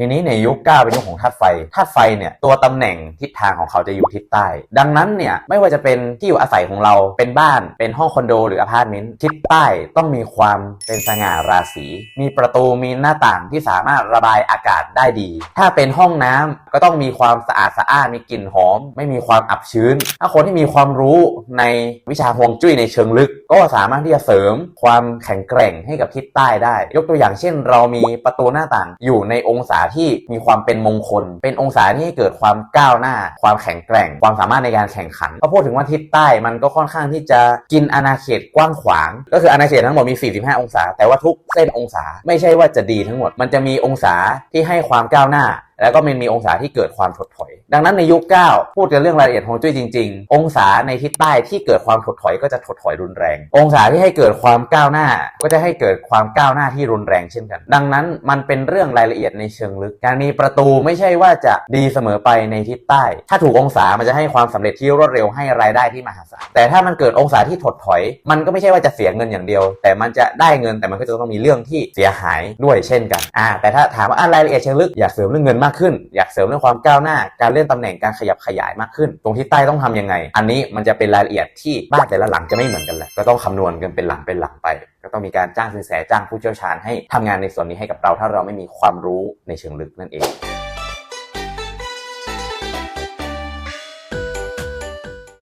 ทีนี้ในยุคเก้าเป็นยุคของธาตุไฟธาตุไฟเนี่ยตัวตำแหน่งทิศทางของเขาจะอยู่ทิศใต้ ดังนั้นเนี่ยไม่ว่าจะเป็นที่อยู่อาศัยของเราเป็นบ้านเป็นห้องคอนโด หรืออพาร์ตเมนต์ทิศใต้ต้องมีความเป็นสง่าราศี มีประตูมีหน้าต่างที่สามารถระบายอากาศได้ดี ถ้าเป็นห้องน้ำก็ต้องมีความสะอาดสะอ้านมีกลิ่นหอม ไม่มีความอับชื้น ถ้าคนที่มีความรู้ในวิชาฮวงจุ้ยในเชิงลึก ก็สามารถที่จะเสริมความแข็งแกร่งให้กับทิศใต้ได้ ยกตัวอย่างเช่น เรามีประตูหน้าต่างอยู่ในองศาที่มีความเป็นมงคล เป็นองศาที่ให้เกิดความก้าวหน้า ความแข็งแกร่ง ความสามารถในการแข่งขันพอพูดถึงว่าทิศใต้มันก็ค่อนข้างที่จะกินอาณาเขตกว้างขวาง ก็คืออาณาเขตทั้งหมดมี 45 องศา แต่ว่าทุกเส้นองศาไม่ใช่ว่าจะดีทั้งหมด มันจะมีองศาที่ให้ความก้าวหน้า แล้วก็มันมีองศาที่เกิดความถดถอย ดังนั้นในยุค 9 พูดกันเรื่องรายละเอียดฮวงจุ้ยจริง ๆ องศาในทิศใต้ที่เกิดความถดถอยก็จะถดถอยรุนแรง องศาที่ให้เกิดความก้าวหน้า ก็จะให้เกิดความก้าวหน้าที่รุนแรงเช่นกัน ดังนั้นมันเป็นเรื่องรายละเอียดในเชิงลึก การมีประตูไม่ใช่ว่าจะดีเสมอไปในทิศใต้ ถ้าถูกองศามันจะให้ความสำเร็จที่รวดเร็วให้รายได้ที่มหาศาล แต่ถ้ามันเกิดองศาที่ถดถอย มันก็ไม่ใช่ว่าจะเสียเงินอย่างเดียว แต่มันจะได้เงินแต่มันก็จะต้องมีเรื่องที่เสียหายด้วยเช่นกันอ่าแต่ถ้าถามว่าอะรละเอียดเชิงลึกอยากเสริมเรื่องเงินมากากขึ้น อยากเสริมเรื่องความก้าวหน้า การเลื่อนตำแหน่งการขยับขยายมากขึ้น ตรงที่ใต้ต้องทำยังไง อันนี้มันจะเป็นรายละเอียดที่บ้านแต่ละหลังจะไม่เหมือนกันแหละก็ต้องคำนวณกันเป็นหลังเป็นหลังไป ก็ต้องมีการจ้างสินแสจ้างผู้เชี่ยวชาญให้ทำงานในส่วนนี้ให้กับเรา ถ้าเราไม่มีความรู้ในเชิงลึกนั่นเอง